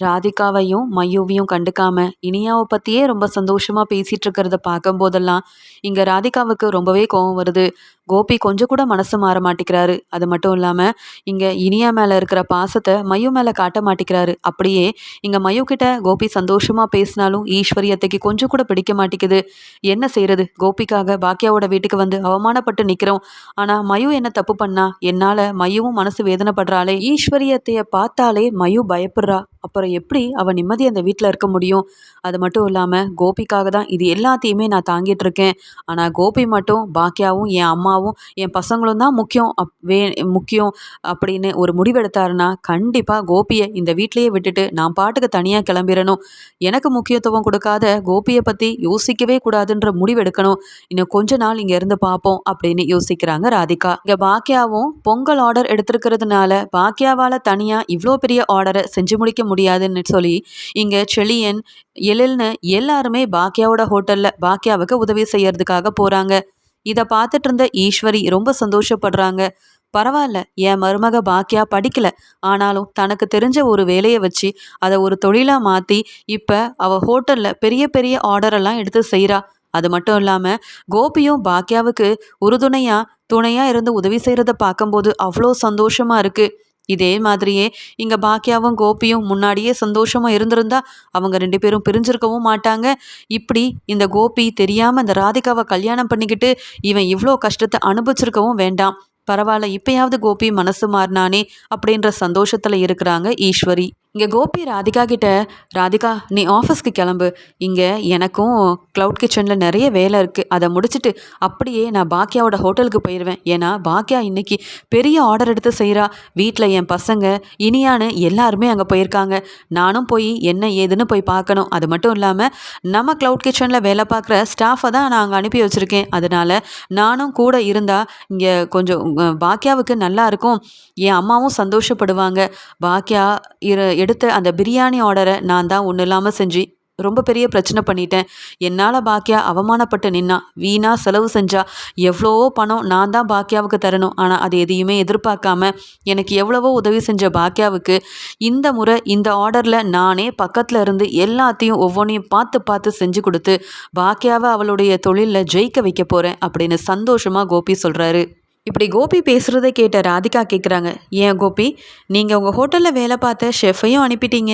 ராதிகாவையும் மையுவையும் கண்டுக்காம இனியாவை பற்றியே ரொம்ப சந்தோஷமாக பேசிகிட்டு இருக்கிறத பார்க்கும்போதெல்லாம் இங்கே ராதிகாவுக்கு ரொம்பவே கோவம் வருது. கோபி கொஞ்சம் கூட மனசு மாற மாட்டேங்கிறாரு. அது மட்டும் இல்லாமல் இங்கே இனியா மேலே இருக்கிற பாசத்தை மயு மேலே காட்ட மாட்டேங்கிறாரு. அப்படியே இங்கே மயு கிட்ட கோபி சந்தோஷமாக பேசினாலும் ஈஸ்வரியத்தைக்கு கொஞ்சம் கூட பிடிக்க மாட்டேங்குது. என்ன செய்யறது கோபிக்காக பாக்கியாவோட வீட்டுக்கு வந்து அவமானப்பட்டு நிற்கிறோம் ஆனால் மயு என்ன தப்பு பண்ணா? என்னால் மையவும் மனசு வேதனைப்படுறாளே. ஈஸ்வரியத்தைய பார்த்தாலே மயு பயப்படுறா. அப்புறம் எப்படி அவள் நிம்மதி அந்த வீட்டில் இருக்க முடியும்? அது மட்டும் இல்லாமல் கோபிக்காக தான் இது எல்லாத்தையுமே நான் தாங்கிட்டு இருக்கேன். ஆனால் கோபி மட்டும் பாக்கியாவும் என் அம்மாவும் என் பசங்களும் தான் முக்கியம். அப் வே முக்கியம் அப்படின்னு ஒரு முடிவெடுத்தாருன்னா கண்டிப்பாக கோபியை இந்த வீட்லேயே விட்டுட்டு நான் பாட்டுக்கு தனியாக கிளம்பிடணும் எனக்கு முக்கியத்துவம் கொடுக்காத கோபியை பற்றி யோசிக்கவே கூடாதுன்ற முடிவெடுக்கணும். இன்னும் கொஞ்ச நாள் இங்கே இருந்து பார்ப்போம் அப்படின்னு யோசிக்கிறாங்க ராதிகா. இங்கே பாக்கியாவும் பொங்கல் ஆர்டர் எடுத்திருக்கிறதுனால பாக்கியாவால் தனியாக இவ்வளோ பெரிய ஆர்டரை செஞ்சு முடிக்க முடியாது. முடியாதுன்னு சொல்லி இங்கே செழியன் எழில்னு எல்லாருமே பாக்கியாவோட ஹோட்டலில் பாக்கியாவுக்கு உதவி செய்யறதுக்காக போகிறாங்க இதை பார்த்துட்டு இருந்த ஈஸ்வரி ரொம்ப சந்தோஷப்படுறாங்க. பரவாயில்ல என் மருமக பாக்கியா படிக்கல. ஆனாலும் தனக்கு தெரிஞ்ச ஒரு வேலையை வச்சு அதை ஒரு தொழிலாக மாற்றி இப்போ அவள் ஹோட்டலில் பெரிய பெரிய ஆர்டரெல்லாம் எடுத்து செய்கிறா அது மட்டும் இல்லாமல் கோபியும் பாக்கியாவுக்கு உறுதுணையாக துணையாக இருந்து உதவி செய்கிறத பார்க்கும்போது அவ்வளோ சந்தோஷமாக இருக்குது இதே மாதிரியே இங்கே பாக்கியாவும் கோபியும் முன்னாடியே சந்தோஷமாக இருந்திருந்தா அவங்க ரெண்டு பேரும் பிரிஞ்சிருக்கவும் மாட்டாங்க. இப்படி இந்த கோபி தெரியாமல் இந்த ராதிகாவை கல்யாணம் பண்ணிக்கிட்டு இவன் இவ்வளோ கஷ்டத்தை அனுபவிச்சிருக்கவும் வேண்டாம். பரவாயில்ல இப்பயாவது கோபி மனசு மாறினானே அப்படின்ற சந்தோஷத்தில் இருக்கிறாங்க ஈஸ்வரி. இங்கே கோபி ராதிகா கிட்ட ராதிகா நீ ஆஃபீஸ்க்கு கிளம்பு. இங்கே எனக்கும் க்ளவுட் கிச்சனில் நிறைய வேலை இருக்குது அதை முடிச்சுட்டு அப்படியே நான் பாக்கியாவோட ஹோட்டலுக்கு போயிடுவேன் ஏன்னா பாக்கியா இன்னைக்கு பெரிய ஆர்டர் எடுத்து செய்கிறா வீட்டில் என் பசங்க இனியான்னு எல்லாருமே அங்கே போயிருக்காங்க. நானும் போய் என்ன ஏதுன்னு போய் பார்க்கணும் அது மட்டும் இல்லாமல் நம்ம க்ளவுட் கிச்சனில் வேலை பார்க்குற ஸ்டாஃபை தான் நான் அங்கே அனுப்பி வச்சுருக்கேன். அதனால் நானும் கூட இருந்தால் இங்கே கொஞ்சம் பாக்கியாவுக்கு நல்லா இருக்கும். என் அம்மாவும் சந்தோஷப்படுவாங்க. பாக்கியா இரு எடுத்த அந்த பிரியாணி ஆர்டரை நான் தான் ஒன்றும் இல்லாமல் செஞ்சு ரொம்ப பெரிய பிரச்சனை பண்ணிட்டேன். என்னால் பாக்கியா அவமானப்பட்டு நின்னா வீணாக செலவு செஞ்சா எவ்வளவோ பணம் நான் தான் பாக்கியாவுக்கு தரணும். ஆனால் அது எதையுமே எதிர்பார்க்காம எனக்கு எவ்வளவோ உதவி செஞ்ச பாக்கியாவுக்கு இந்த முறை இந்த ஆர்டரில் நானே பக்கத்தில் இருந்து எல்லாத்தையும் ஒவ்வொன்றையும் பார்த்து பார்த்து செஞ்சு கொடுத்து பாக்கியாவை அவளுடைய தொழிலில் ஜெயிக்க வைக்க போகிறேன் அப்படின்னு சந்தோஷமாக கோபி சொல்கிறாரு இப்படி கோபி பேசுகிறத கேட்ட ராதிகா கேட்குறாங்க ஏன் கோபி? நீங்கள் உங்கள் ஹோட்டலில் வேலை பார்த்த ஷெஃபையும் அனுப்பிட்டீங்க.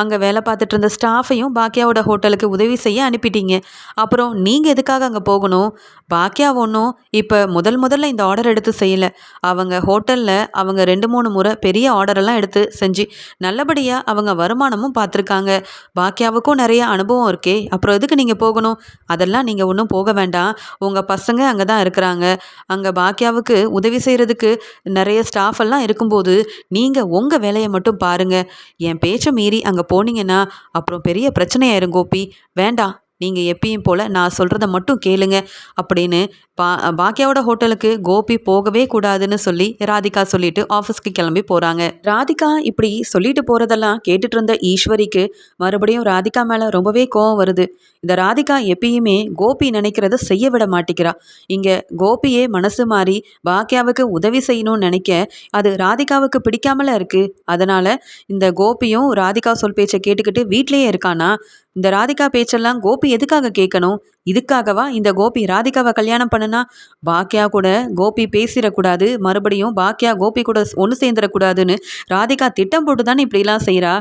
அங்கே வேலை பார்த்துட்டு இருந்த ஸ்டாஃபையும் பாக்கியாவோட ஹோட்டலுக்கு உதவி செய்ய அனுப்பிட்டீங்க. அப்புறம் நீங்கள் எதுக்காக அங்கே போகணும்? பாக்கியா ஒன்றும் இப்போ முதல் முதல்ல இந்த ஆர்டர் எடுத்து செய்யலை. அவங்க ஹோட்டலில் அவங்க ரெண்டு மூணு முறை பெரிய ஆர்டரெல்லாம் எடுத்து செஞ்சு நல்லபடியாக அவங்க வருமானமும் பார்த்துருக்காங்க. பாக்கியாவுக்கும் நிறைய அனுபவம் இருக்கே. அப்புறம் எதுக்கு நீங்கள் போகணும்? அதெல்லாம் நீங்கள் ஒன்றும் போக வேண்டாம். உங்கள் பசங்க அங்கே தான் இருக்கிறாங்க. அங்கே பாக்கியாவுக்கு உங்களுக்கு உதவி செய்கிறதுக்கு நிறைய ஸ்டாஃப் எல்லாம் இருக்கும்போது நீங்கள் உங்கள் வேலையை மட்டும் பாருங்கள் என் பேச்சை மீறி அங்கே போனீங்கன்னா அப்புறம் பெரிய பிரச்சனையாயிரும் கோபி. வேண்டாம். நீங்கள் எப்பயும் போல் நான் சொல்கிறத மட்டும் கேளுங்க அப்படின்னு பா பாக்கியாவோட ஹோட்டலுக்கு கோபி போகவே கூடாதுன்னு சொல்லி ராதிகா சொல்லிட்டு ஆஃபீஸ்க்கு கிளம்பி போகிறாங்க ராதிகா இப்படி சொல்லிட்டு போகிறதெல்லாம் கேட்டுட்டு இருந்த ஈஸ்வரிக்கு மறுபடியும் ராதிகா மேலே ரொம்பவே கோவம் வருது. இந்த ராதிகா எப்பயுமே கோபி நினைக்கிறத செய்ய விட மாட்டேங்கிறா இங்கே கோபியே மனசு மாறி பாக்கியாவுக்கு உதவி செய்யணும்னு நினைக்க அது ராதிகாவுக்கு பிடிக்காமல இருக்குது அதனால் இந்த கோபியும் ராதிகா சொல் பேச்சை கேட்டுக்கிட்டு வீட்லேயே இருக்கானா? இந்த ராதிகா பேச்செல்லாம் கோபி எதுக்காக கேட்கணும்? இதுக்காகவா? இந்த கோபி ராதிகாவை கல்யாணம் பண்ணுனா? பாக்கியா கூட கோபி பேசிடக்கூடாது. மறுபடியும் பாக்கியா கோபி கூட ஒன்று சேர்ந்துடக்கூடாதுன்னு ராதிகா திட்டம் போட்டு தானே இப்படிலாம் செய்கிறா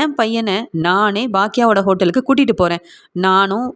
என் பையனை நானே பாக்கியாவோட ஹோட்டலுக்கு கூட்டிகிட்டு போகிறேன் நானும்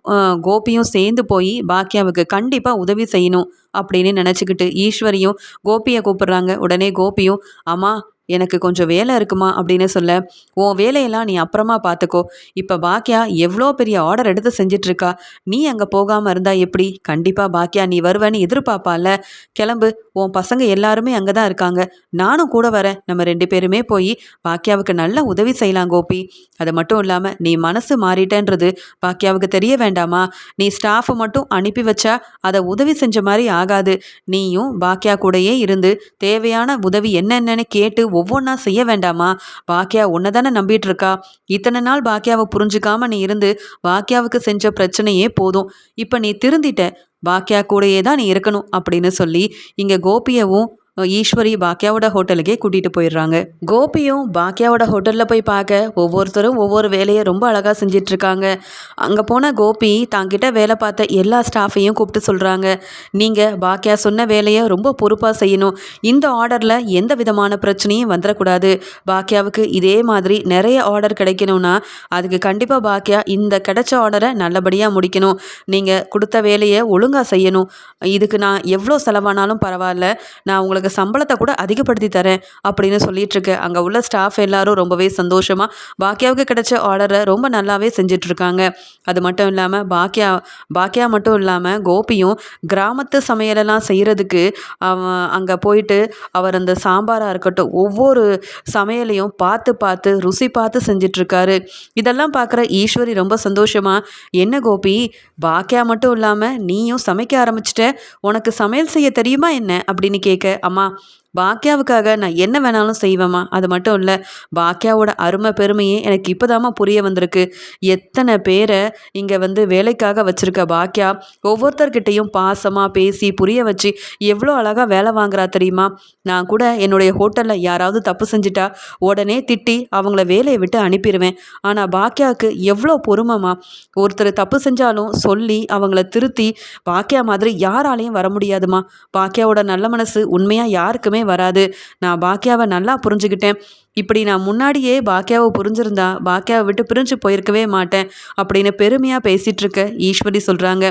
கோபியும் சேர்ந்து போய் பாக்கியாவுக்கு கண்டிப்பாக உதவி செய்யணும் அப்படின்னு நினச்சிக்கிட்டு ஈஸ்வரியும் கோபியை கூப்பிடுறாங்க. உடனே கோபியும் அம்மா எனக்கு கொஞ்சம் வேலை இருக்குமா அப்படின்னு சொல்ல உன் வேலையெல்லாம் நீ அப்புறமா பார்த்துக்கோ இப்போ பாக்கியா எவ்வளோ பெரிய ஆர்டர் எடுத்து செஞ்சிட்ருக்கா? நீ அங்கே போகாமல் இருந்தால் எப்படி? கண்டிப்பாக பாக்கியா நீ வருவேன்னு எதிர்பார்ப்பால கிளம்பு. உன் பசங்க எல்லாருமே அங்கே தான் இருக்காங்க. நானும் கூட வரேன். நம்ம ரெண்டு பேருமே போய் பாக்கியாவுக்கு நல்ல உதவி செய்யலாம் கோபி. அது மட்டும் இல்லாமல் நீ மனசு மாறிட்டேன்றது பாக்கியாவுக்கு தெரிய வேண்டாமா? நீ ஸ்டாஃபை மட்டும் அனுப்பி வச்சா அதை உதவி செஞ்ச மாதிரி ஆகாது. நீயும் பாக்கியா கூடயே இருந்து தேவையான உதவி என்னென்னு கேட்டு ஒவ்வொன்றா செய்ய வேண்டாமா? பாக்கியா உன்னை தானே நம்பிட்டு இருக்கா இத்தனை நாள் பாக்கியாவை புரிஞ்சுக்காம நீ இருந்து பாக்கியாவுக்கு செஞ்ச பிரச்சனையே போதும். இப்போ நீ திருந்திட்ட பாக்கியா கூடயே தான் நீ இருக்கணும் அப்படின்னு சொல்லி இங்கே கோபியவும் ஈஸ்வரி பாக்கியாவோட ஹோட்டலுக்கே கூட்டிகிட்டு போயிடுறாங்க. கோபியும் பாக்கியாவோட ஹோட்டலில் போய் பார்க்க ஒவ்வொருத்தரும் ஒவ்வொரு வேலையை ரொம்ப அழகாக செஞ்சிட்ருக்காங்க. அங்கே போன கோபி தாங்கிட்ட வேலை பார்த்த எல்லா ஸ்டாஃபையும் கூப்பிட்டு சொல்கிறாங்க நீங்கள் பாக்கியா சொன்ன வேலையை ரொம்ப பொறுப்பாக செய்யணும். இந்த ஆர்டரில் எந்த விதமான பிரச்சனையும் வந்துடக்கூடாது பாக்கியாவுக்கு இதே மாதிரி நிறைய ஆர்டர் கிடைக்கணும்னா அதுக்கு கண்டிப்பாக பாக்கியா இந்த கிடைச்ச ஆர்டரை நல்லபடியாக முடிக்கணும். நீங்கள் கொடுத்த வேலையை ஒழுங்காக செய்யணும். இதுக்கு நான் எவ்வளோ செலவானாலும் பரவாயில்ல. நான் உங்களுக்கு சம்பளத்தை கூட அதிகப்படுத்தி தரேன் அப்படின்னு சொல்லிட்டுருக்கேன் அங்கே உள்ள ஸ்டாஃப் எல்லாரும் ரொம்பவே சந்தோஷமாக பாக்கியாவுக்கு கிடைச்ச ஆர்டரை ரொம்ப நல்லாவே செஞ்சிட்ருக்காங்க. அது மட்டும் இல்லாமல் பாக்கியா பாக்கியா மட்டும் இல்லாமல் கோபியும் கிராமத்து சமையலெல்லாம் செய்கிறதுக்கு அவன் அங்கே போயிட்டு அவர் அந்த சாம்பாராக இருக்கட்டும் ஒவ்வொரு சமையலையும் பார்த்து பார்த்து ருசி பார்த்து செஞ்சிட்ருக்காரு. இதெல்லாம் பார்க்குற ஈஸ்வரி ரொம்ப சந்தோஷமாக என்ன கோபி பாக்கியா மட்டும் இல்லாமல் நீயும் சமைக்க ஆரம்பிச்சிட்ட உனக்கு சமையல் செய்ய தெரியுமா என்ன? அப்படின்னு கேட்க அம்மா அம்மா பாக்கியாவுக்காக நான் என்ன வேணாலும் செய்வேம்மா. அது மட்டும் இல்லை பாக்கியாவோட அருமை பெருமையே எனக்கு இப்போதாம்மா புரிய வந்திருக்கு. எத்தனை பேரை இங்கே வந்து வேலைக்காக வச்சுருக்க பாக்கியா ஒவ்வொருத்தர்கிட்டையும் பாசமாக பேசி புரிய வச்சு எவ்வளோ அழகாக வேலை வாங்குறா தெரியுமா? நான் கூட என்னுடைய ஹோட்டலில் யாராவது தப்பு செஞ்சிட்டா உடனே திட்டி அவங்கள வேலையை விட்டு அனுப்பிடுவேன் ஆனால் பாக்கியாவுக்கு எவ்வளோ பொறுமைமா ஒருத்தர் தப்பு செஞ்சாலும் சொல்லி அவங்கள திருத்தி பாக்கியா மாதிரி யாராலையும் வர முடியாதுமா பாக்கியாவோட நல்ல மனசு உண்மையாக யாருக்குமே வராது. நான் பாக்கியாவை நல்லா புரிஞ்சுக்கிட்டேன் இப்படி நான் முன்னாடியே பாக்கியாவை புரிஞ்சிருந்தா பாக்கியாவை விட்டு பிரிஞ்சு போயிருக்கவே மாட்டேன் அப்படின்னு பெருமையாக பேசிகிட்டு இருக்க ஈஸ்வரி சொல்கிறாங்க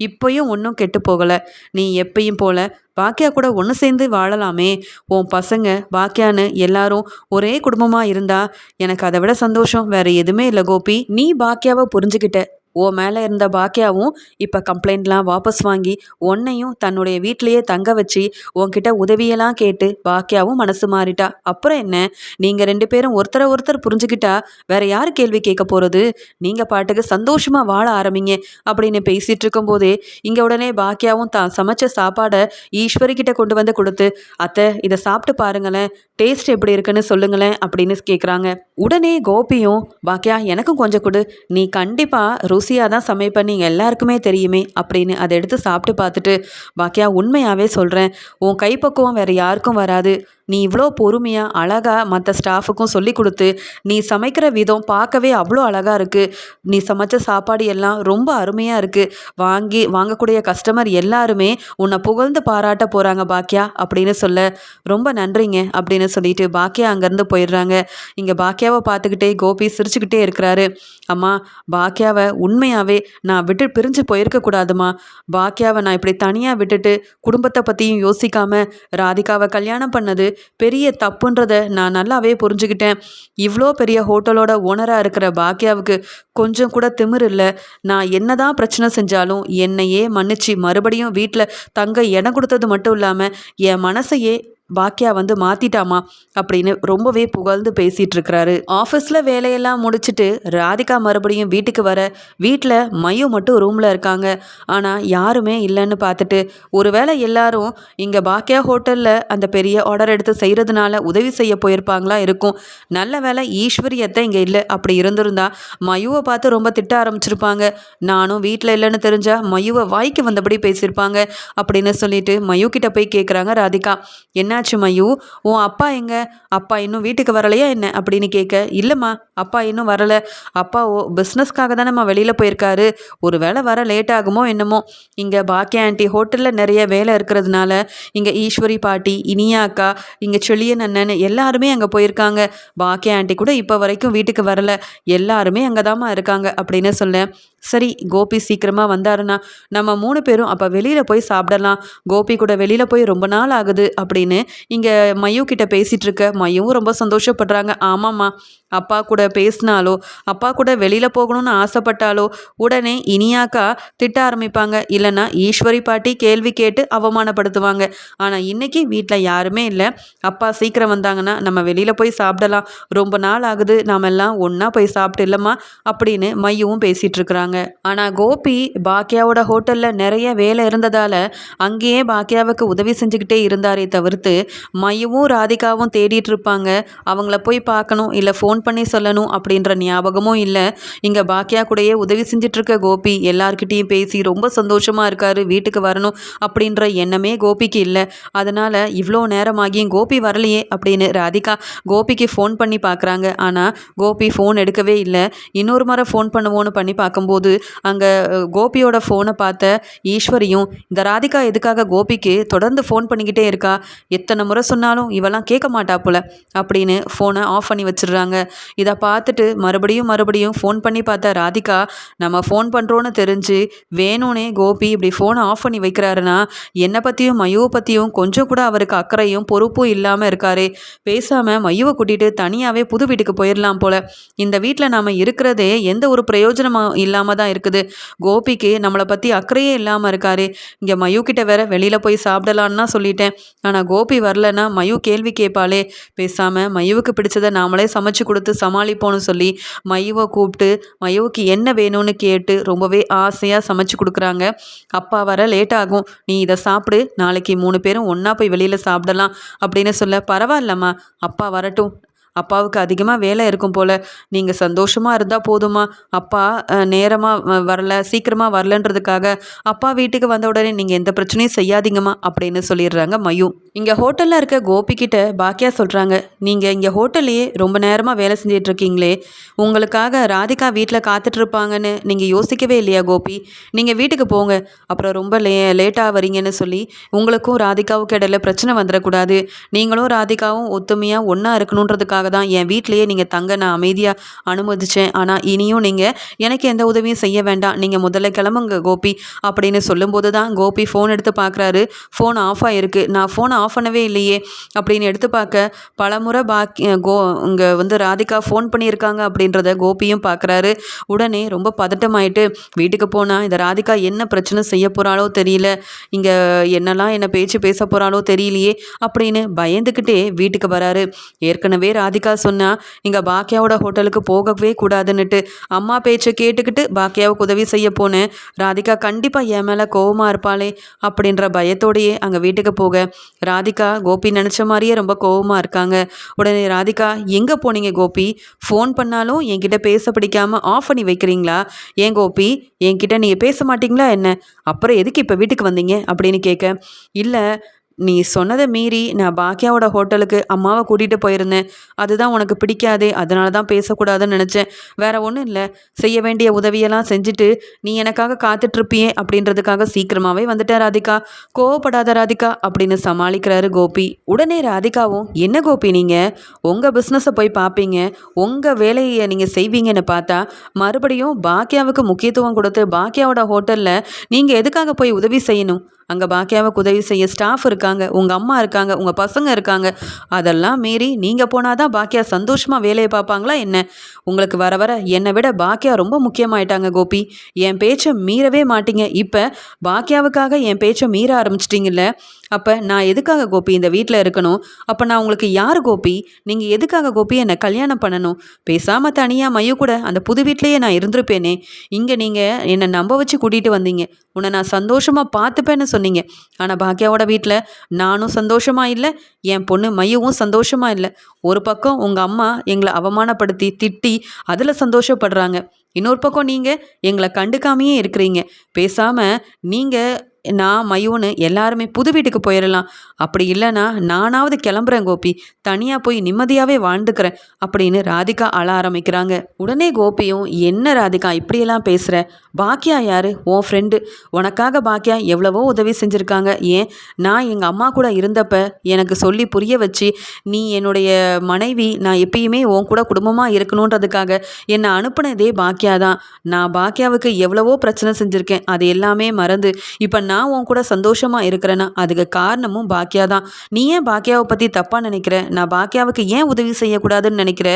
இப்போயும் ஒன்றும் கெட்டு போகலை. நீ எப்பயும் போல பாக்கியா கூட ஒன்று சேர்ந்து வாழலாமே. உன் பசங்க பாக்கியான்னு எல்லாரும் ஒரே குடும்பமாக இருந்தா எனக்கு அதை விட சந்தோஷம். வேற எதுவுமே இல்லை கோபி. நீ பாக்கியாவை புரிஞ்சுக்கிட்ட ஓ மேலே இருந்த பாக்கியாவும் இப்போ கம்ப்ளைண்ட்லாம் வாபஸ் வாங்கி உன்னையும் தன்னுடைய வீட்டிலேயே தங்க வச்சு உன்கிட்ட உதவியெல்லாம் கேட்டு பாக்கியாவும் மனசு மாறிட்டா. அப்புறம் என்ன? நீங்கள் ரெண்டு பேரும் ஒருத்தரை ஒருத்தர் புரிஞ்சுக்கிட்டா வேற யார் கேள்வி கேட்க போகிறது நீங்கள் பாட்டுக்கு சந்தோஷமாக வாழ ஆரம்பிங்க அப்படின்னு பேசிகிட்டு இருக்கும்போதே இங்கே உடனே பாக்கியாவும் தான் சமைச்ச சாப்பாடை ஈஸ்வரி கிட்ட கொண்டு வந்து கொடுத்து அத்தை இதை சாப்பிட்டு பாருங்களேன். டேஸ்ட் எப்படி இருக்குன்னு சொல்லுங்களேன். அப்படின்னு கேட்குறாங்க உடனே கோபியும் பாக்கியா எனக்கும் கொஞ்சம் கொடு. நீ கண்டிப்பாக ருசியாக தான் சமைப்பேன் நீங்கள் எல்லாருக்குமே தெரியுமே அப்படின்னு அதை எடுத்து சாப்பிட்டு பார்த்துட்டு பாக்கியா உண்மையாகவே சொல்கிறேன் உன் கைப்பக்குவம் வேறு யாருக்கும் வராது. நீ இவ்வளோ பொறுமையாக அழகாக மற்ற ஸ்டாஃபுக்கும் சொல்லி கொடுத்து நீ சமைக்கிற விதம் பார்க்கவே அவ்வளோ அழகாக இருக்குது நீ சமைச்ச சாப்பாடு எல்லாம் ரொம்ப அருமையாக இருக்குது வாங்கி வாங்கக்கூடிய கஸ்டமர் எல்லாருமே உன்னை புகழ்ந்து பாராட்ட போகிறாங்க பாக்கியா அப்படின்னு சொல்ல ரொம்ப நன்றிங்க அப்படின்னு சொல்லிட்டு பாக்கியா அங்கேருந்து போயிடுறாங்க. இங்கே பாக்கியாவை பார்த்துக்கிட்டே கோபி சிரிச்சுக்கிட்டே இருக்கிறாரு. அம்மா பாக்கியாவை உண்மையாகவே நான் விட்டு பிரிஞ்சு போயிருக்கக்கூடாதுமா பாக்கியாவை நான் இப்படி தனியாக விட்டுட்டு குடும்பத்தை பற்றியும் யோசிக்காமல் ராதிகாவை கல்யாணம் பண்ணது பெரிய தப்புன்றத நான் நல்லாவே புரிஞ்சுக்கிட்டேன். இவ்வளோ பெரிய ஹோட்டலோட ஓனராக இருக்கிற பாக்கியாவுக்கு கொஞ்சம் கூட திமிர் இல்லை. நான் என்னதான் பிரச்சனை செஞ்சாலும் என்னையே மன்னிச்சு மறுபடியும் வீட்டில் தங்க இடம் கொடுத்தது மட்டும் இல்லாமல் என் மனசையே பாக்கியா வந்து மாத்திட்டாமா அப்படின்னு ரொம்பவே புகழ்ந்து பேசிட்டு இருக்கிறாரு ஆஃபீஸில் வேலையெல்லாம் முடிச்சுட்டு ராதிகா மறுபடியும் வீட்டுக்கு வர வீட்டில் மையு மட்டும் ரூமில் இருக்காங்க. ஆனால் யாருமே இல்லைன்னு பார்த்துட்டு ஒருவேளை எல்லாரும் இங்கே பாக்கியா ஹோட்டலில் அந்த பெரிய ஆர்டர் எடுத்து செய்கிறதுனால உதவி செய்ய போயிருப்பாங்களா இருக்கும். நல்ல வேலை ஈஸ்வரியத்தை இங்கே இல்லை. அப்படி இருந்திருந்தா மயுவை பார்த்து ரொம்ப திட்ட ஆரம்பிச்சிருப்பாங்க. நானும் வீட்டில் இல்லைன்னு தெரிஞ்சால் மயுவை வாய்க்கு வந்தபடி பேசியிருப்பாங்க அப்படின்னு சொல்லிட்டு மயு கிட்ட போய் கேட்குறாங்க ராதிகா. என்ன என்னாச்சு மயூ? உன் அப்பா எங்க? அப்பா இன்னும் வீட்டுக்கு வரலையா என்ன? அப்படின்னு கேட்க இல்லைம்மா அப்பா இன்னும் வரலை. அப்பா ஓ பிஸ்னஸ்க்காக தானேம்மா வெளியில் போயிருக்காரு. ஒரு வேளை வர லேட் ஆகுமோ என்னமோ. இங்கே பாக்கிய ஆண்டி ஹோட்டலில் நிறைய வேலை இருக்கிறதுனால இங்கே ஈஸ்வரி பாட்டி இனியா அக்கா இங்கே செளியன் அண்ணன் எல்லாருமே அங்கே போயிருக்காங்க. பாக்கிய ஆண்டி கூட இப்போ வரைக்கும் வீட்டுக்கு வரல. எல்லாருமே அங்கே தாம்மா இருக்காங்க அப்படின்னு சொல்ல சரி கோபி சீக்கிரமாக வந்தாருன்னா நம்ம மூணு பேரும் அப்போ வெளியில் போய் சாப்பிடலாம். கோபி கூட வெளியில் போய் ரொம்ப நாள் ஆகுது அப்படின்னு இங்கே மையூ கிட்ட பேசிகிட்டு இருக்க. மையும் ரொம்ப சந்தோஷப்படுறாங்க. ஆமாம்மா அப்பா கூட பேசினாலோ அப்பா கூட வெளியில் போகணும்னு ஆசைப்பட்டாலோ உடனே இனியாக்கா திட்ட ஆரம்பிப்பாங்க. இல்லைன்னா ஈஸ்வரி பாட்டி கேள்வி கேட்டு அவமானப்படுத்துவாங்க. ஆனால் இன்றைக்கி வீட்டில் யாருமே இல்லை. அப்பா சீக்கிரம் வந்தாங்கன்னா நம்ம வெளியில் போய் சாப்பிடலாம். ரொம்ப நாள் ஆகுது. நாமெல்லாம் ஒன்றா போய் சாப்பிட்டு இல்லைம்மா அப்படின்னு மையவும் பேசிகிட்டு இருக்கிறாங்க. இருக்காங்க ஆனால் கோபி பாக்கியாவோட ஹோட்டலில் நிறைய வேலை இருந்ததால் அங்கேயே பாக்கியாவுக்கு உதவி செஞ்சுக்கிட்டே இருந்தாரே தவிர்த்து மையவும் ராதிகாவும் தேடிட்டு இருப்பாங்க. அவங்கள போய் பார்க்கணும் இல்லை ஃபோன் பண்ணி சொல்லணும் அப்படின்ற ஞாபகமும் இல்லை. இங்கே பாக்கியா கூடயே உதவி செஞ்சிட்ருக்க கோபி எல்லார்கிட்டேயும் பேசி ரொம்ப சந்தோஷமாக இருக்காரு வீட்டுக்கு வரணும் அப்படின்ற எண்ணமே கோபிக்கு இல்லை. அதனால் இவ்வளோ நேரமாகியும் கோபி வரலையே அப்படின்னு ராதிகா கோபிக்கு ஃபோன் பண்ணி பார்க்குறாங்க. ஆனால் கோபி ஃபோன் எடுக்கவே இல்லை. இன்னொரு முறை ஃபோன் பண்ணுவோன்னு பண்ணி பார்க்கும்போது அங்கே கோபியோட ஃபோனை பார்த்த ஈஸ்வரியும் இந்த ராதிகா எதுக்காக கோபிக்கு தொடர்ந்து ஃபோன் பண்ணிக்கிட்டே இருக்கா? எத்தனை முறை சொன்னாலும் இவெல்லாம் கேட்க மாட்டா போல அப்படின்னு ஃபோனை ஆஃப் பண்ணி வச்சிடுறாங்க. இதை பார்த்துட்டு மறுபடியும் மறுபடியும் ஃபோன் பண்ணி பார்த்த ராதிகா நம்ம ஃபோன் பண்ணுறோன்னு தெரிஞ்சு வேணும்னே கோபி இப்படி ஃபோனை ஆஃப் பண்ணி வைக்கிறாருன்னா என்னை பற்றியும் மயுவை பற்றியும் கொஞ்சம் கூட அவருக்கு அக்கறையும் பொறுப்பும் இல்லாமல் இருக்காரு. பேசாமல் மையுவை கூட்டிகிட்டு தனியாகவே புது வீட்டுக்கு போயிடலாம் போல. இந்த வீட்டில் நாம் இருக்கிறதே எந்த ஒரு பிரயோஜனமும் இல்லாமல் தான் இருக்குது. கோபிக்கு நம்மளை பற்றி அக்கறையே இல்லாமல் இருக்காரு. இங்கே மயு கிட்ட வேற வெளியில் போய் சாப்பிடலான்னு தான் சொல்லிட்டேன். ஆனால் கோபி வரலன்னா மயு கேள்வி கேட்பாளே. பேசாமல் மயுவுக்கு பிடிச்சதை நாமளே சமைச்சு கொடுத்து சமாளிப்போம்னு சொல்லி மயுவை கூப்பிட்டு மயுவுக்கு என்ன வேணும்னு கேட்டு ரொம்பவே ஆசையாக சமைச்சு கொடுக்குறாங்க. அப்பா வர லேட் ஆகும். நீ இதை சாப்பிடு. நாளைக்கு மூணு பேரும் ஒன்றா போய் வெளியில் சாப்பிடலாம் அப்படின்னு சொல்ல பரவாயில்லம்மா. அப்பா வரட்டும். அப்பாவுக்கு அதிகமாக வேலை இருக்கும் போல். நீங்கள் சந்தோஷமாக இருந்தால் போதுமா அப்பா நேரமாக வரல சீக்கிரமாக வரலன்றதுக்காக அப்பா வீட்டுக்கு வந்த உடனே நீங்கள் எந்த பிரச்சனையும் செய்யாதீங்கம்மா அப்படின்னு சொல்லிடுறாங்க மயு. இங்கே ஹோட்டலில் இருக்க கோபிக்கிட்ட பாக்கியா சொல்கிறாங்க நீங்கள் இங்கே ஹோட்டல்லையே ரொம்ப நேரமாக வேலை செஞ்சிட்டு இருக்கீங்களே. உங்களுக்காக ராதிகா வீட்டில் காத்துட்ருப்பாங்கன்னு நீங்கள் யோசிக்கவே இல்லையா கோபி? நீங்கள் வீட்டுக்கு போங்க. அப்புறம் ரொம்ப லே லேட்டாக வரீங்கன்னு சொல்லி உங்களுக்கும் ராதிகாவுக்கு இடையில பிரச்சனை வந்துடக்கூடாது. நீங்களும் ராதிகாவும் ஒத்துமையாக ஒன்றா இருக்கணுன்றதுக்காக தான் என் வீட்டிலேயே நீங்கள் தங்க நான் அமைதியாக அனுமதித்தேன் ஆனால் இனியும் நீங்கள் எனக்கு எந்த உதவியும் செய்ய வேண்டாம். நீங்கள் முதல்ல கிளம்புங்க கோபி அப்படின்னு சொல்லும்போது தான் கோபி ஃபோன் எடுத்து பார்க்குறாரு. ஃபோன் ஆஃப் ஆகிருக்கு நான் ஃபோனை ஆஃப் பண்ணவே இல்லையே அப்படின்னு எடுத்து பார்க்க பலமுறை பாக்கி கோ இங்கே வந்து ராதிகா ஃபோன் பண்ணியிருக்காங்க அப்படின்றத கோபியும் பார்க்குறாரு. உடனே ரொம்ப பதட்டமாயிட்டு வீட்டுக்கு போனால் இந்த ராதிகா என்ன பிரச்சனை செய்ய போகிறாளோ தெரியல. இங்கே என்னெல்லாம் என்ன பேச்சு பேச போகிறாளோ தெரியலையே அப்படின்னு பயந்துக்கிட்டே வீட்டுக்கு வராரு. ஏற்கனவே ராதிகா ராதிகா சொன்னா இங்கே பாக்கியாவோட ஹோட்டலுக்கு போகவே கூடாதுன்னுட்டு. அம்மா பேச்சை கேட்டுக்கிட்டு பாக்கியாவுக்கு உதவி செய்ய போனேன். ராதிகா கண்டிப்பாக என் மேலே கோவமாக இருப்பாளே அப்படின்ற பயத்தோடையே அங்கே வீட்டுக்கு போக. ராதிகா கோபி நினச்ச மாதிரியே ரொம்ப கோவமாக இருக்காங்க. உடனே ராதிகா எங்கே போனீங்க கோபி? ஃபோன் பண்ணாலும் என்கிட்ட பேச பிடிக்காமல் ஆஃப் பண்ணி வைக்கிறீங்களா? ஏன் கோபி? என்கிட்ட நீங்கள் பேச மாட்டிங்களா என்ன? அப்புறம் எதுக்கு இப்போ வீட்டுக்கு வந்தீங்க? அப்படின்னு கேட்க இல்லை நீ சொன்னதை மீறி நான் பாக்கியாவோட ஹோட்டலுக்கு அம்மாவை கூட்டிகிட்டு போயிருந்தேன். அதுதான் உனக்கு பிடிக்காதே அதனால தான் பேசக்கூடாதுன்னு நினச்சேன். வேற ஒன்றும் இல்லை. செய்ய வேண்டிய உதவியெல்லாம் செஞ்சுட்டு நீ எனக்காக காத்துட்ருப்பியே அப்படின்றதுக்காக சீக்கிரமாகவே வந்துட்டேன் ராதிகா. கோவப்படாத ராதிகா அப்படின்னு சமாளிக்கிறாரு கோபி. உடனே ராதிகாவும் என்ன கோபி நீங்கள் உங்கள் பிஸ்னஸை போய் பார்ப்பீங்க உங்கள் வேலையை நீங்கள் செய்வீங்கன்னு பார்த்தா மறுபடியும் பாக்கியாவுக்கு முக்கியத்துவம் கொடுத்து பாக்கியாவோட ஹோட்டலில் நீங்கள் எதுக்காக போய் உதவி செய்யணும்? அங்கே பாக்கியாவுக்கு உதவி செய்ய ஸ்டாஃப் இருக்காங்க உங்கள் அம்மா இருக்காங்க உங்கள் பசங்க இருக்காங்க. அதெல்லாம் மீறி நீங்கள் போனால் தான் பாக்கியா சந்தோஷமாக வேலையை பார்ப்பாங்களா என்ன? உங்களுக்கு வர வர என்னை விட பாக்கியா ரொம்ப முக்கியமாயிட்டாங்க கோபி. என் பேச்சை மீறவே மாட்டீங்க. இப்போ பாக்கியாவுக்காக என் பேச்சை மீற ஆரம்பிச்சிட்டிங்கல்ல? அப்போ நான் எதுக்காக கோபி இந்த வீட்டில் இருக்கணும்? அப்போ நான் உங்களுக்கு யார் கோபி? நீங்கள் எதுக்காக கோபி என்னை கல்யாணம் பண்ணணும்? பேசாமல் தனியாக மைய கூட அந்த புது வீட்லேயே நான் இருந்திருப்பேனே. இங்கே நீங்கள் என்னை நம்ப வச்சு கூட்டிகிட்டு வந்தீங்க. உன்னை நான் சந்தோஷமாக பார்த்துப்பேன்னு சொன்னீங்க. ஆனால் பாக்யாவோட வீட்டில் நானும் சந்தோஷமாக இல்லை என் பொண்ணு மையவும் சந்தோஷமாக இல்லை. ஒரு பக்கம் உங்கள் அம்மா எங்களை அவமானப்படுத்தி திட்டி அதில் சந்தோஷப்படுறாங்க. இன்னொரு பக்கம் நீங்கள் எங்களை கண்டுக்காமையே இருக்கிறீங்க. பேசாமல் நீங்கள் நான் மயூன்னு எல்லாருமே புது வீட்டுக்கு போயிடலாம் அப்படி இல்லைன்னா நானாவது கிளம்புறேன் கோபி. தனியாக போய் நிம்மதியாகவே வாழ்ந்துக்கிறேன் அப்படின்னு ராதிகா அழ ஆரம்பிக்கிறாங்க. உடனே கோபியும் என்ன ராதிகா இப்படியெல்லாம் பேசுகிற பாக்கியா யார்? உன் ஃப்ரெண்டு உனக்காக பாக்கியா எவ்வளவோ உதவி செஞ்சுருக்காங்க. ஏன்? நான் எங்கள் அம்மா கூட இருந்தப்ப எனக்கு சொல்லி புரிய வச்சு நீ என்னுடைய மனைவி நான் எப்பயுமே உன் கூட குடும்பமாக இருக்கணுன்றதுக்காக என்னை அனுப்புனதே பாக்கியா தான். நான் பாக்கியாவுக்கு எவ்வளவோ பிரச்சனை செஞ்சுருக்கேன். அது எல்லாமே மறந்து இப்போ நான் உன் கூட சந்தோஷமாக இருக்கிறேன்னா அதுக்கு காரணமும் பாக்கியா தான். நீ ஏன் பாக்கியாவை பற்றி தப்பாக நினைக்கிற? நான் பாக்கியாவுக்கு ஏன் உதவி செய்யக்கூடாதுன்னு நினைக்கிற?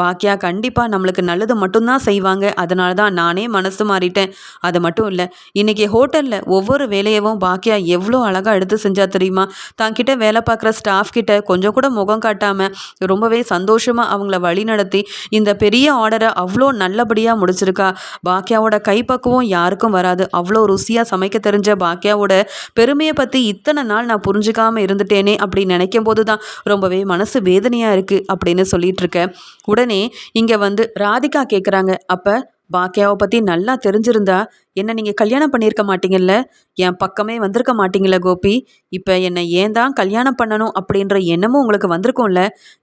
பாக்கியா கண்டிப்பாக நம்மளுக்கு நல்லது மட்டும்தான் செய்வாங்க. அதனால தான் நானே மனசு மாறிட்டேன். அது மட்டும் இல்லை இன்றைக்கி ஹோட்டலில் ஒவ்வொரு வேலையவும் பாக்கியா எவ்வளோ அழகாக எடுத்து செஞ்சா தெரியுமா? தான் கிட்ட வேலை பார்க்குற ஸ்டாஃப் கிட்ட கொஞ்சம் கூட முகம் காட்டாமல் ரொம்பவே சந்தோஷமாக அவங்கள வழி நடத்தி இந்த பெரிய ஆர்டரை அவ்வளோ நல்லபடியாக முடிச்சிருக்கா. பாக்கியாவோட கைப்பக்குவம் யாருக்கும் வராது. அவ்வளோ ருசியாக சமைக்க தெரிஞ்ச பாக்கியாவோட பெருமையை பற்றி இத்தனை நாள் நான் புரிஞ்சுக்காமல் இருந்துட்டேனே அப்படின்னு நினைக்கும் போது தான் ரொம்பவே மனசு வேதனையாக இருக்குது அப்படின்னு சொல்லிட்டு இருக்கேன் உடனே இங்கே வந்து ராதிகா கேட்குறாங்க அப்போ பாக்கியாவை பற்றி நல்லா தெரிஞ்சிருந்தா என்ன நீங்கள் கல்யாணம் பண்ணியிருக்க மாட்டீங்கல்ல? என் பக்கமே வந்திருக்க மாட்டீங்கள கோபி? இப்போ என்னை ஏன் தான் கல்யாணம் பண்ணணும் அப்படின்ற எண்ணமும் உங்களுக்கு வந்திருக்கும்ல?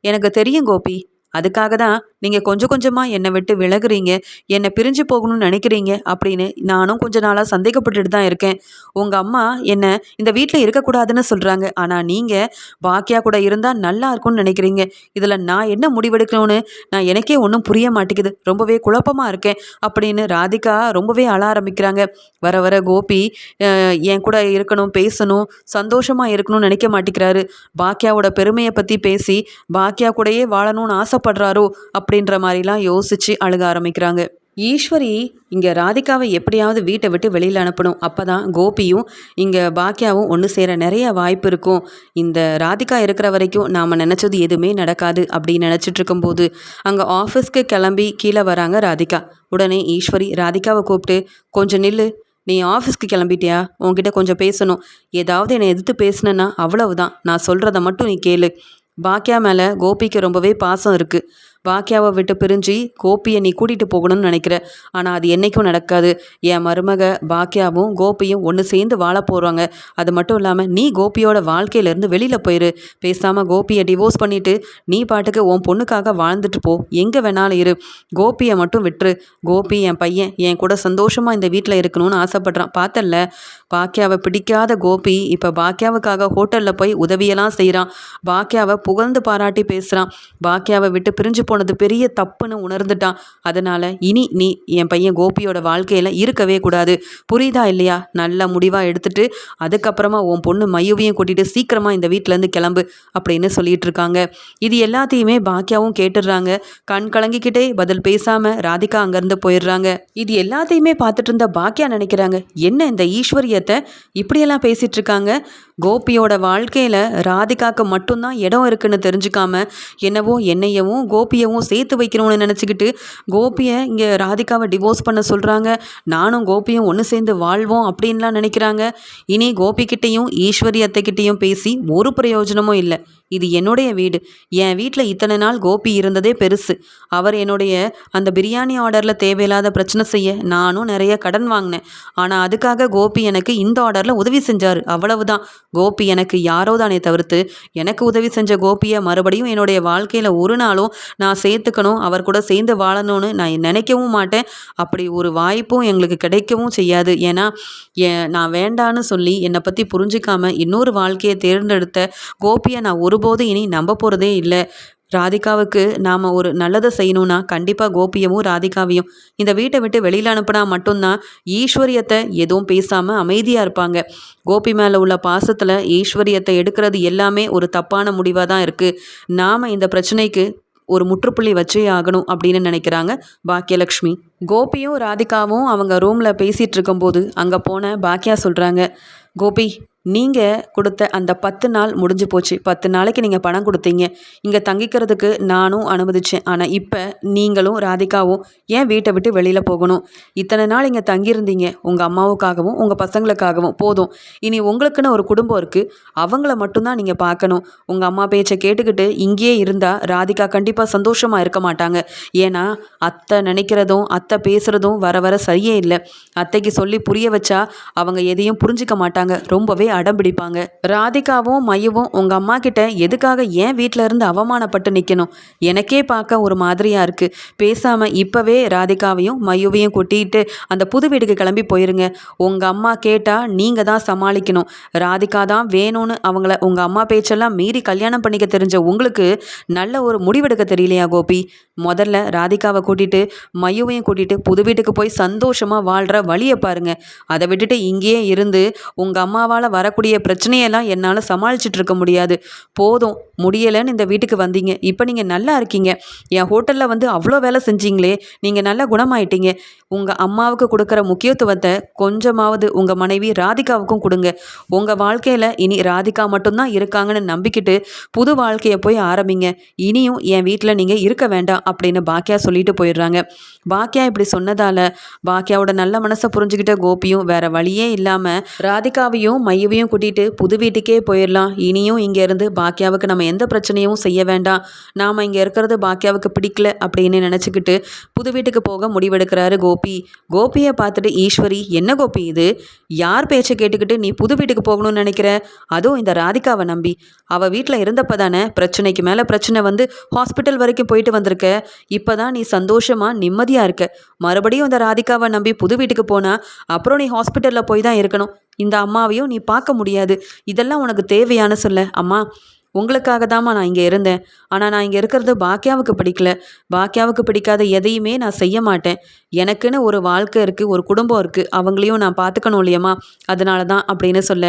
எனக்கு தெரியும் கோபி. அதுக்காக தான் நீங்கள் கொஞ்சம் கொஞ்சமாக என்னை விட்டு விலகுறீங்க என்னை பிரிஞ்சு போகணும்னு நினைக்கிறீங்க அப்படின்னு நானும் கொஞ்ச நாளாக சந்தேகப்பட்டுட்டு தான் இருக்கேன். உங்கள் அம்மா என்னை இந்த வீட்டில் இருக்கக்கூடாதுன்னு சொல்கிறாங்க ஆனால் நீங்கள் பாக்கியா கூட இருந்தால் நல்லா இருக்கும்னு நினைக்கிறீங்க. இதில் நான் என்ன முடிவெடுக்கணும்னு? நான் எனக்கே ஒன்றும் புரிய மாட்டேங்குது. ரொம்பவே குழப்பமாக இருக்கேன் அப்படின்னு ராதிகா ரொம்பவே அழ ஆரம்பிக்கிறாங்க. வர வர கோபி என் கூட இருக்கணும் பேசணும் சந்தோஷமாக இருக்கணும்னு நினைக்க மாட்டேங்கிறாரு. பாக்கியாவோட பெருமையை பற்றி பேசி பாக்கியா கூடயே வாழணும்னு ஆசைப்படுறாரோ அப்படின்ற மாதிரிலாம் யோசித்து அழுக ஆரம்பிக்கிறாங்க. ஈஸ்வரி இங்கே ராதிகாவை எப்படியாவது வீட்டை விட்டு வெளியில் அனுப்பணும். அப்போ தான் கோபியும் இங்கே பாக்கியாவும் ஒன்று சேர நிறைய வாய்ப்பு இருக்கும். இந்த ராதிகா இருக்கிற வரைக்கும் நாம் நினச்சது எதுவுமே நடக்காது அப்படின்னு நினச்சிட்டு இருக்கும்போது அங்கே ஆஃபீஸ்க்கு கிளம்பி கீழே வராங்க ராதிகா. உடனே ஈஸ்வரி ராதிகாவை கூப்பிட்டு கொஞ்சம் நில்லு. நீ ஆஃபீஸ்க்கு கிளம்பிட்டியா? உன்கிட்ட கொஞ்சம் பேசணும். ஏதாவது என்னை எதிர்த்து பேசுனேன்னா அவ்வளவுதான். நான் சொல்கிறத மட்டும் நீ கேளு. பாக்கியா மேலே கோபிக்கு ரொம்பவே பாசம் இருக்குது பாக்கியாவை விட்டு பிரிஞ்சு கோபியை நீ கூட்டிகிட்டு போகணும்னு நினைக்கிற. ஆனால் அது என்றைக்கும் நடக்காது. என் மருமக பாக்கியாவும் கோபியும் ஒன்று சேர்ந்து வாழ போகிறாங்க அது மட்டும் இல்லாமல் நீ கோபியோட வாழ்க்கையிலேருந்து வெளியில் போயிரு. பேசாமல் கோபியை டிவோர்ஸ் பண்ணிவிட்டு நீ பாட்டுக்கு உன் பொண்ணுக்காக வாழ்ந்துட்டு போ. எங்கே வேணாலும் இரு. கோபியை மட்டும் விட்டுரு. கோபி என் பையன் என் கூட சந்தோஷமாக இந்த வீட்டில் இருக்கணும்னு ஆசைப்பட்றான். பார்த்தல்ல? பாக்கியாவை பிடிக்காத கோபி இப்போ பாக்கியாவுக்காக ஹோட்டலில் போய் உதவியெல்லாம் செய்கிறான் பாக்கியாவை புகழ்ந்து பாராட்டி பேசுகிறான் பாக்கியாவை விட்டு பிரிஞ்சு போனது பெரிய தப்புன்னு உணர்ந்துட்டான். அதனால் இனி நீ என் பையன் கோபியோட வாழ்க்கையில் இருக்கவே கூடாது. புரியுதா இல்லையா? நல்ல முடிவாக எடுத்துட்டு அதுக்கப்புறமா உன் பொண்ணு மையுவையும் கூட்டிகிட்டு சீக்கிரமாக இந்த வீட்டிலேருந்து கிளம்பு அப்படின்னு சொல்லிட்டு இருக்காங்க. இது எல்லாத்தையுமே பாக்கியாவும் கேட்டுடுறாங்க. கண் கலங்கிக்கிட்டே பதில் பேசாமல் ராதிகா அங்கேருந்து போயிடுறாங்க. இது எல்லாத்தையுமே பார்த்துட்டு இருந்த பாக்கியா நினைக்கிறாங்க என்ன இந்த ஈஸ்வரியத்தை இப்படியெல்லாம் பேசிகிட்டு இருக்காங்க? கோபியோட வாழ்க்கையில் ராதிகாவுக்கு மட்டும்தான் இடம் இருக்குன்னு தெரிஞ்சுக்காம என்னவோ என்னையவும் கோபியவும் சேர்த்து வைக்கணும்னு நினச்சிக்கிட்டு கோபியை இங்கே ராதிகாவை டிவோர்ஸ் பண்ண சொல்கிறாங்க நானும் கோபியும் ஒன்று சேர்ந்து வாழ்வோம் அப்படின்லாம் நினைக்கிறாங்க. இனி கோபிக்கிட்டேயும் ஈஸ்வரி அத்தைக்கிட்டேயும் பேசி ஒரு பிரயோஜனமும் இல்லை. இது என்னுடைய வீடு. என் வீட்டில் இத்தனை நாள் கோபி இருந்ததே பெருசு. அவர் என்னுடைய அந்த பிரியாணி ஆர்டரில் தேவையில்லாத பிரச்சனை செய்ய நானும் நிறைய கடன் வாங்கினேன். ஆனால் அதுக்காக கோபி எனக்கு இந்த ஆர்டரில் உதவி செஞ்சார். அவ்வளவுதான். கோபி எனக்கு யாரோ தானே தவிர்த்து எனக்கு உதவி செஞ்ச கோபியை மறுபடியும் என்னுடைய வாழ்க்கையில் ஒரு நாளும் நான் நான் சேர்த்துக்கணும் அவர் கூட சேர்ந்து வாழணும்னு நான் நினைக்கவும் மாட்டேன். அப்படி ஒரு வாய்ப்பும் எங்களுக்கு கிடைக்கவும் செய்யாது. ஏன்னா நான் வேண்டான்னு சொல்லி என்னை பற்றி புரிஞ்சிக்காமல் இன்னொரு வாழ்க்கையை தேர்ந்தெடுத்த கோபியை நான் ஒருபோதும் இனி நம்ப போகிறதே இல்லை. ராதிகாவுக்கு நாம் ஒரு நல்லதை செய்யணும்னா கண்டிப்பாக கோபியவும் ராதிகாவையும் இந்த வீட்டை விட்டு வெளியில் அனுப்புனா மட்டும்தான் ஈஸ்வரியத்தை எதுவும் பேசாமல் அமைதியாக இருப்பாங்க. கோபி மேலே உள்ள பாசத்தில் ஈஸ்வரியத்தை எடுக்கிறது எல்லாமே ஒரு தப்பான முடிவாக தான் இருக்குது நாம் இந்த பிரச்சனைக்கு ஒரு முற்றுப்புள்ளி வச்சே ஆகணும் அப்படின்னு நினைக்கிறாங்க பாக்கியலக்ஷ்மி. கோபியும் ராதிகாவும் அவங்க ரூமில் பேசிகிட்டு இருக்கும்போது அங்கே போன பாக்கியா சொல்கிறாங்க கோபி நீங்கள் கொடுத்த அந்த பத்து நாள் முடிஞ்சு போச்சு. பத்து நாளைக்கு நீங்கள் பணம் கொடுத்தீங்க. இங்கே தங்கிக்கிறதுக்கு நானும் அனுமதிச்சேன். ஆனால் இப்போ நீங்களும் ராதிகாவும் ஏன் வீட்டை விட்டு வெளியில் போகணும்? இத்தனை நாள் இங்கே தங்கியிருந்தீங்க. உங்கள் அம்மாவுக்காகவும் உங்கள் பசங்களுக்காகவும் போதும். இனி உங்களுக்குன்னு ஒரு குடும்பம் இருக்குது அவங்கள மட்டும்தான் நீங்கள் பார்க்கணும். உங்கள் அம்மா பேச்சை கேட்டுக்கிட்டு இங்கேயே இருந்தால் ராதிகா கண்டிப்பாக சந்தோஷமாக இருக்க மாட்டாங்க. ஏன்னா அத்தை நினைக்கிறதும் அத்தை பேசுகிறதும் வர வர சரியே இல்லை. அத்தைக்கு சொல்லி புரிய வச்சா அவங்க எதையும் புரிஞ்சிக்க மாட்டாங்க. ரொம்பவே அடம் பிடிப்பாங்க. ராதிகாவும் மையவும் உங்கள் அம்மா கிட்ட எதுக்காக ஏன் வீட்டில் இருந்து அவமானப்பட்டு நிற்கணும் எனக்கே பார்க்க ஒரு மாதிரியாக இருக்குது பேசாமல் இப்போவே ராதிகாவையும் மையுவையும் கூட்டிகிட்டு அந்த புது வீட்டுக்கு கிளம்பி போயிருங்க. உங்கள் அம்மா கேட்டால் நீங்கள் தான் சமாளிக்கணும். ராதிகா தான் வேணும்னு அவங்கள உங்கள் அம்மா பேச்செல்லாம் மீறி கல்யாணம் பண்ணிக்க தெரிஞ்ச உங்களுக்கு நல்ல ஒரு முடிவெடுக்க தெரியலையா கோபி? முதல்ல ராதிகாவை கூட்டிகிட்டு மையுவையும் கூட்டிகிட்டு புது வீட்டுக்கு போய் சந்தோஷமாக வாழ்கிற வழியை பாருங்கள் அதை விட்டுட்டு இங்கேயே இருந்து உங்கள் அம்மாவால் வரக்கூடிய பிரச்சனையெல்லாம் என்னால் சமாளிச்சுட்டு இருக்க முடியாது. போதும் முடியலைன்னு இந்த வீட்டுக்கு வந்தீங்க. இப்போ நீங்கள் நல்லா இருக்கீங்க. என் ஹோட்டலில் வந்து அவ்வளோ வேலை செஞ்சீங்களே நீங்கள் நல்லா குணமாயிட்டீங்க. உங்கள் அம்மாவுக்கு கொடுக்குற முக்கியத்துவத்தை கொஞ்சமாவது உங்கள் மனைவி ராதிகாவுக்கும் கொடுங்க. உங்கள் வாழ்க்கையில் இனி ராதிகா மட்டும்தான் இருக்காங்கன்னு நம்பிக்கிட்டு புது வாழ்க்கையை போய் ஆரம்பிங்க. இனியும் என் வீட்டில் நீங்கள் இருக்க வேண்டாம் அப்படின்னு பாக்கியா சொல்லிட்டு போயிடுறாங்க. பாக்கியா இப்படி சொன்னதால் பாக்கியாவோட நல்ல மனசை புரிஞ்சுக்கிட்ட கோபியும் வேற வழியே இல்லாமல் ராதிகாவையும் மையவையும் கூட்டிகிட்டு புது வீட்டுக்கே போயிடலாம். இனியும் இங்கேருந்து பாக்கியாவுக்கு நம்ம எந்த பிரச்சனையும் செய்ய வேண்டாம். நாம் இங்கே இருக்கிறது பாக்கியாவுக்கு பிடிக்கல அப்படின்னு நினச்சிக்கிட்டு புது வீட்டுக்கு போக முடிவெடுக்கிறாரு கோபி. கோபி. கோபியை பார்த்துட்டு ஈஸ்வரி என்ன கோபி இது? யார் பேச்சை கேட்டுக்கிட்டு நீ புது வீட்டுக்கு போகணும்னு நினைக்கிற? அதுவும் இந்த ராதிகாவை நம்பி. அவள் வீட்டில் இருந்தப்போ தானே பிரச்சனைக்கு மேலே பிரச்சனை வந்து ஹாஸ்பிட்டல் வரைக்கும் போயிட்டு வந்திருக்க. இப்போ தான் நீ சந்தோஷமாக நிம்மதியாக இருக்க. மறுபடியும் இந்த ராதிகாவை நம்பி புது வீட்டுக்கு போனால் அப்புறம் நீ ஹாஸ்பிட்டலில் போய் தான் இருக்கணும். இந்த அம்மாவையும் நீ பார்க்க முடியாது. இதெல்லாம் உனக்கு தேவையான சொல்ல. அம்மா உங்களுக்காக தாம்மா நான் இங்கே இருந்தேன். ஆனால் நான் இங்கே இருக்கிறது பாக்கியாவுக்கு பிடிக்கல. பாக்கியாவுக்கு பிடிக்காத எதையுமே நான் செய்ய மாட்டேன். எனக்குன்னு ஒரு வாழ்க்கை இருக்குது ஒரு குடும்பம் இருக்குது அவங்களையும் நான் பார்த்துக்கணும் இல்லையம்மா அதனால தான் அப்படின்னு சொல்ல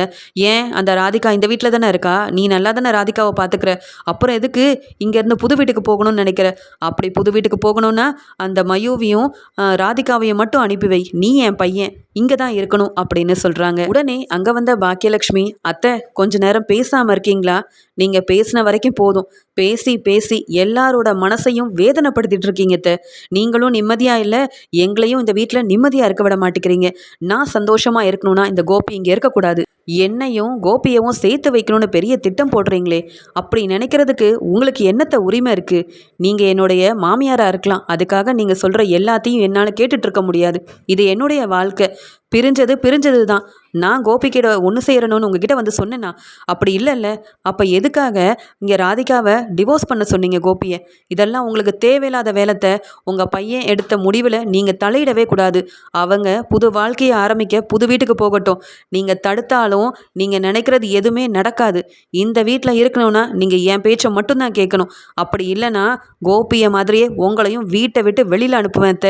ஏன் அந்த ராதிகா இந்த வீட்டில் தானே இருக்கா? நீ நல்லா தானே ராதிகாவை பார்த்துக்கிற அப்புறம் எதுக்கு இங்கேருந்து புது வீட்டுக்கு போகணும்னு நினைக்கிற? அப்படி புது வீட்டுக்கு போகணும்னா அந்த மயூவியும் ராதிகாவையும் மட்டும் அனுப்பி வை. நீ என் பையன். இங்கே தான் இருக்கணும் அப்படின்னு சொல்கிறாங்க உடனே அங்கே வந்த பாக்கியலக்ஷ்மி அத்தை கொஞ்ச நேரம் பேசாமல் இருக்கீங்களா? நீங்கள் பேசின வரைக்கும் போதும். பேசி பேசி எல்லாரோட மனசையும் வேதனைப்படுத்திட்டு இருக்கீங்க த நீங்களும் நிம்மதியாக இல்லை எங்களையும் இந்த வீட்டில் நிம்மதியாக இருக்க விட மாட்டேங்கிறீங்க. நான் சந்தோஷமாக இருக்கணும்னா இந்த கோபி இங்கே இருக்கக்கூடாது. என்னையும் கோபியவும் சேர்த்து வைக்கணும்னு பெரிய திட்டம் போடுறீங்களே. அப்படி நினைக்கிறதுக்கு உங்களுக்கு என்னத்த உரிமை இருக்குது நீங்கள் என்னுடைய மாமியாராக இருக்கலாம். அதுக்காக நீங்கள் சொல்கிற எல்லாத்தையும் என்னால் கேட்டுட்ருக்க முடியாது. இது என்னுடைய வாழ்க்கை. பிரிஞ்சது பிரிஞ்சது தான் நான் கோபிக்கிட்ட ஒன்று செய்கிறணும்னு உங்ககிட்ட வந்து சொன்னேன்னா அப்படி இல்லைல்ல. அப்போ எதுக்காக இங்கே ராதிகாவை டிவோர்ஸ் பண்ண சொன்னீங்க கோபியை? இதெல்லாம் உங்களுக்கு தேவையில்லாத வேலத்தை உங்கள் பையன் எடுத்த முடிவில் நீங்கள் தலையிடவே கூடாது. அவங்க புது வாழ்க்கையை ஆரம்பிக்க புது வீட்டுக்கு போகட்டும். நீங்கள் தடுத்தாலும் நீங்கள் நினைக்கிறது எதுவுமே நடக்காது. இந்த வீட்டில் இருக்கணும்னா நீங்கள் என் பேச்சை மட்டும்தான் கேட்கணும். அப்படி இல்லைன்னா கோபியை மாதிரியே உங்களையும் வீட்டை விட்டு வெளியில் அனுப்புவேன்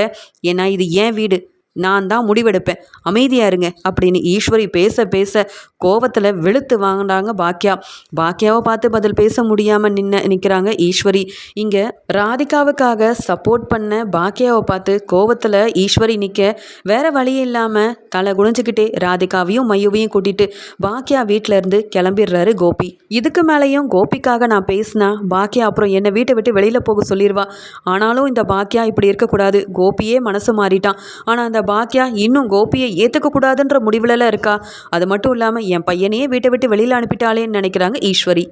ஏன்னா இது என் வீடு. நான் தான் முடிவெடுப்பேன். அமைதியாக இருங்க. அப்படின்னு ஈஸ்வரி பேச பேச கோவத்தில் வெளுத்து வாங்கினாங்க பாக்கியா பாக்கியாவை பார்த்து பதில் பேச முடியாமல் நின்று நிற்கிறாங்க ஈஸ்வரி. இங்கே ராதிகாவுக்காக சப்போர்ட் பண்ண பாக்கியாவை பார்த்து கோவத்தில் ஈஸ்வரி நிற்க வேற வழி இல்லாமல் தலை குடிஞ்சிக்கிட்டே ராதிகாவையும் மையுவையும் கூட்டிகிட்டு பாக்கியா வீட்டிலேருந்து கிளம்பிடுறாரு கோபி. இதுக்கு மேலேயும் கோபிக்காக நான் பேசினா பாக்கியா அப்புறம் என்னை வீட்டை விட்டு வெளியில் போக சொல்லிடுவா ஆனாலும் இந்த பாக்கியா இப்படி இருக்கக்கூடாது. கோபியே மனசு மாறிட்டான். ஆனால் அந்த பாக்கியா இன்னும் கோபியை ஏற்றுக்கக்கூடாதுன்ற முடிவுலலாம் இருக்கா? அது மட்டும் இல்லாமல் என் பையனையே வீட்டை விட்டு வெளியில் அனுப்பிட்டாளேன்னு நினைக்கிறாங்க ஈஸ்வரி.